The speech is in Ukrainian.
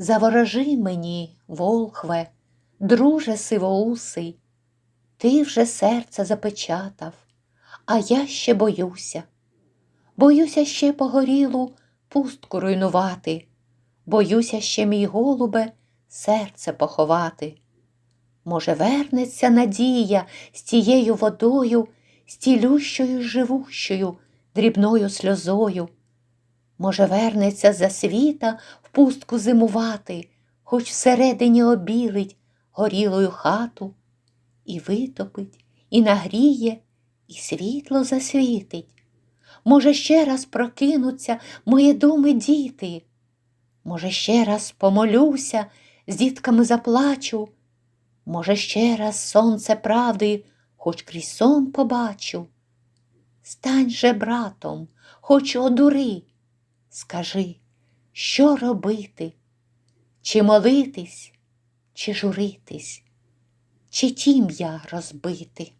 Заворожи мені, волхве, друже сивоусий, ти вже серце запечатав, а я ще боюся. Боюся ще погорілу пустку руйнувати, боюся ще, мій голубе, серце поховати. Може, вернеться надія з тією водою, з цілющою живущою, дрібною сльозою. Може, вернеться за світа в пустку зимувати, хоч всередині обілить горілою хату, і витопить, і нагріє, і світло засвітить. Може, ще раз прокинуться мої думи діти. Може, ще раз помолюся, з дітками заплачу. Може, ще раз сонце правди, хоч крізь сон побачу. Стань же братом, хоч одури, скажи, що робити? Чи молитись, чи журитись, чи тім'я розбити?